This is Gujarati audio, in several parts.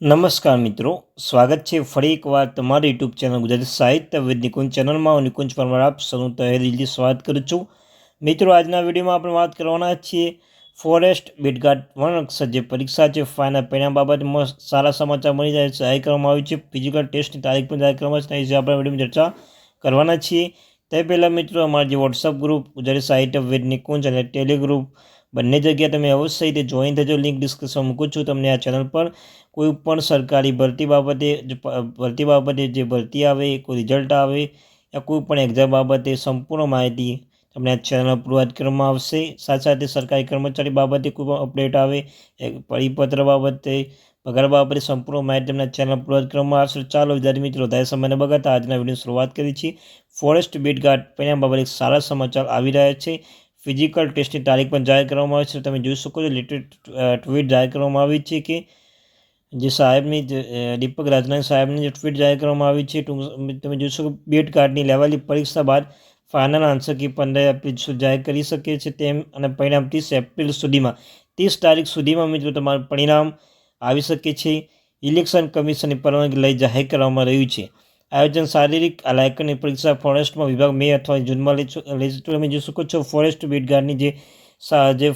નમસ્કાર મિત્રો, સ્વાગત છે ફરી એકવાર તમારી યુટ્યુબ ચેનલ ગુજરાતી સાહિત્ય વિદ નિકુંજ ચેનલમાં. હું નિકુંજ પરમાર, આપ સૌનું તહેદિલથી સ્વાગત કરું છું. મિત્રો, આજના વિડીયોમાં આપણે વાત કરવાના છીએ ફોરેસ્ટ બીટગાર્ડ વનરક્ષક, જે પરીક્ષા છે ફાઇનલ પરિણામ બાબતમાં સારા સમાચાર મળી જાય છે. જાહેર કરવામાં આવ્યું છે. ફિઝિકલ ટેસ્ટની તારીખ પણ જાહેર કરવામાં છે. આપણે વિડીયોમાં ચર્ચા કરવાના છીએ. તે પહેલાં મિત્રો અમારા જે વોટ્સઅપ ગ્રુપ ગુજરાતી સાહિત્ય વિદ નિકુંજ અને ટેલિગ્રુપ બંને જગ્યાએ તમે અવશ્ય રીતે જોઈન થજો. લિંક ડિસ્ક્રિપ્શન મૂકું છું તમને આ ચેનલ પર. કોઈ પણ સરકારી ભરતી બાબતે ભરતી બાબતે જે ભરતી આવે, કોઈ રિઝલ્ટ આવે યા કોઈ પણ એક્ઝામ બાબતે સંપૂર્ણ માહિતી તમને આ ચેનલ પ્રોવાઈડ કરવામાં આવશે. સાથે સાથે સરકારી કર્મચારી બાબતે કોઈ પણ અપડેટ આવે પરિપત્ર બાબતે, પગાર બાબતે સંપૂર્ણ માહિતી તમને ચેનલ પ્રોવાઈડ કરવામાં આવશે. ચાલો વિદ્યાર્થી મિત્રો વધારે સમયને બગાડતા આજના વીડિયો શરૂઆત કરી છે ફોરેસ્ટ બીટગાર્ડ પરિણામ બાબતે સારા સમાચાર આવી રહ્યા છે. ફિઝિકલ ટેસ્ટની તારીખ પણ જાહેર કરવામાં આવી છે. તમે જોઈ શકો છો લેટેસ્ટ ટ્વીટ જાહેર કરવામાં આવી છે કે જે સાહેબની દીપક રાજનાથ સાહેબની જે ટ્વીટ જાહેર કરવામાં આવી છે તમે જોઈ શકો બીએડ કાર્ડની લેવાલી પરીક્ષા બાદ ફાઇનલ આન્સર કી પંદર એપ્રિલ સુધી જાહેર કરી શકે છે તેમ અને પરિણામ ત્રીસ એપ્રિલ સુધીમાં. ત્રીસ તારીખ સુધીમાં મિત્રો તમારું પરિણામ આવી શકે છે. ઇલેક્શન કમિશનની પરવાનગી લઈ જાહેર કરવામાં રહ્યું છે. આયોજન શારીરિક લાયકની પરીક્ષા ફોરેસ્ટમાં વિભાગ મે અથવા જૂનમાં લઈ તમે જોઈ શકો છો, ફોરેસ્ટ બીટગાર્ડની જે જે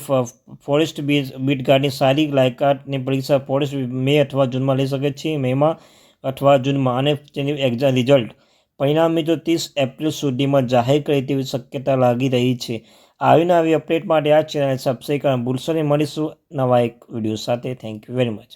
ફોરેસ્ટ બીટગાર્ડની સારી લાયકાતની પરીક્ષા ફોરેસ્ટ મે અથવા જૂનમાં લઈ શકે છે, મેમાં અથવા જૂનમાં, અને તેની એક્ઝામ રિઝલ્ટ પરિણામ મિત્રો, ત્રીસ એપ્રિલ સુધીમાં જાહેર કરે તેવી શક્યતા લાગી રહી છે. આવીને આવી અપડેટ માટે આ ચેનલ સબસ્ક્રાઈબ કરવા ભૂલશો નહીં. મળીશું નવા એક વીડિયો સાથે. Thank you very much